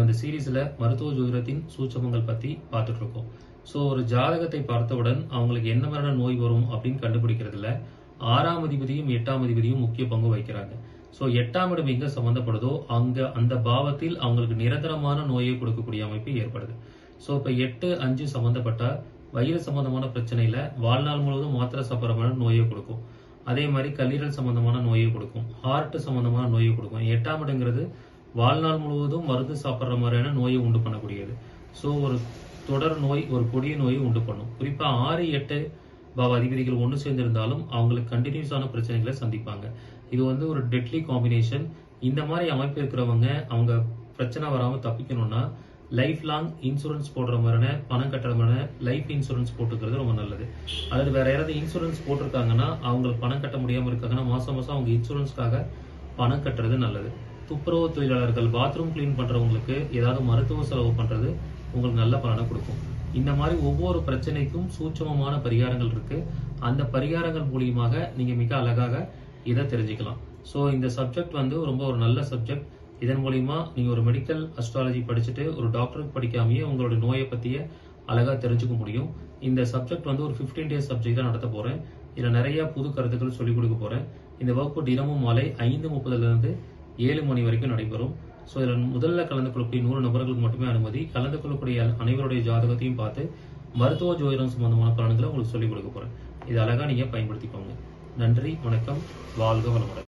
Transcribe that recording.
நம்ம இந்த சீரீஸ்ல மருத்துவ ஜோதிடத்தின் சூட்சமங்கள் பத்தி பார்த்துட்டு இருக்கோம் ஸோ ஒரு ஜாதகத்தை பார்த்தவுடன் அவங்களுக்கு என்ன மாதிரியான நோய் வரும் அப்படின்னு கண்டுபிடிக்கிறதுல ஆறாம் அதிபதியும் எட்டாம் அதிபதியும் முக்கிய பங்கு வகிக்கிறாங்க. ஸோ எட்டாம் இடம் எங்க சம்பந்தப்படுதோ அங்க அந்த பாவத்தில் அவங்களுக்கு நிரந்தரமான நோயை கொடுக்கக்கூடிய அமைப்பு ஏற்படுது. ஸோ இப்போ எட்டு அஞ்சு சம்பந்தப்பட்ட வயிறு சம்பந்தமான பிரச்சனையில வாழ்நாள் முழுவதும் மாத்திரை சாப்பிட்ற நோயை கொடுக்கும். அதே மாதிரி கல்லீரல் சம்பந்தமான நோயை கொடுக்கும். ஹார்ட் சம்பந்தமான நோயை கொடுக்கும். எட்டாம் இடங்கிறது வாழ்நாள் முழுவதும் மருந்து சாப்பிட்ற மாதிரியான நோயை உண்டு பண்ணக்கூடியது. ஸோ ஒரு தொடர் நோய் ஒரு கொடிய நோயை உண்டு பண்ணும். குறிப்பாக ஆறு எட்டு பாவ அதிபதிகள் ஒன்று சேர்ந்திருந்தாலும் அவங்களுக்கு கண்டினியூஸான பிரச்சனைகளை சந்திப்பாங்க. இது வந்து ஒரு டெட்லி காம்பினேஷன் இந்த மாதிரி அமைப்பு இருக்கிறவங்க அவங்க பிரச்சனை வராமல் தப்பிக்கணும்னா லைஃப் லாங் இன்சூரன்ஸ் போடுற மாதிரியான பணம் கட்டுற மாதிரியான லைஃப் இன்சூரன்ஸ் போட்டுக்கிறது ரொம்ப நல்லது. அதாவது வேற யாராவது இன்சூரன்ஸ் போட்டிருக்காங்கன்னா அவங்களுக்கு பணம் கட்ட முடியாமல் இருக்காங்கன்னா மாசம் மாசம் அவங்க இன்சூரன்ஸ்க்காக பணம் கட்டுறது நல்லது. துப்புரவு தொழிலாளர்கள் பாத்ரூம் கிளீன் பண்றவங்களுக்கு ஏதாவது மருத்துவ செலவு பண்றது உங்களுக்கு நல்ல பலனை கொடுக்கும். இந்த மாதிரி ஒவ்வொரு பிரச்சனைக்கும் சூட்சமமான பரிகாரங்கள் இருக்கு. அந்த பரிகாரங்கள் மூலியமாக நீங்க மிக அழகாக இதை தெரிஞ்சுக்கலாம். ஸோ இந்த சப்ஜெக்ட் வந்து ரொம்ப ஒரு நல்ல சப்ஜெக்ட் இதன் மூலியமா நீங்க ஒரு மெடிக்கல் அஸ்ட்ராலஜி படிச்சுட்டு ஒரு டாக்டருக்கு படிக்காமயே உங்களோட நோயை பத்திய அழகா தெரிஞ்சுக்க முடியும். இந்த சப்ஜெக்ட் வந்து ஒரு 15 டேஸ் சப்ஜெக்டா நடத்த போறேன். இதுல நிறைய புது கருத்துக்கள் சொல்லிக் கொடுக்க போறேன். இந்த வகுப்பு தினமும் மாலை ஐந்து முப்பதுல இருந்து ஏழு மணி வரைக்கும் நடைபெறும். ஸோ இதில் முதல்ல கலந்து கொள்ளக்கூடிய நூறு நபர்களுக்கு மட்டுமே அனுமதி. கலந்து கொள்ளக்கூடிய அனைவருடைய ஜாதகத்தையும் பார்த்து மருத்துவ ஜோதிடம் சம்பந்தமான பலன்களை உங்களுக்கு சொல்லிக் கொடுக்க போறேன். இது அழகா நீங்க பயன்படுத்திக்கோங்க. நன்றி வணக்கம். வாழ்க வளமுடன்.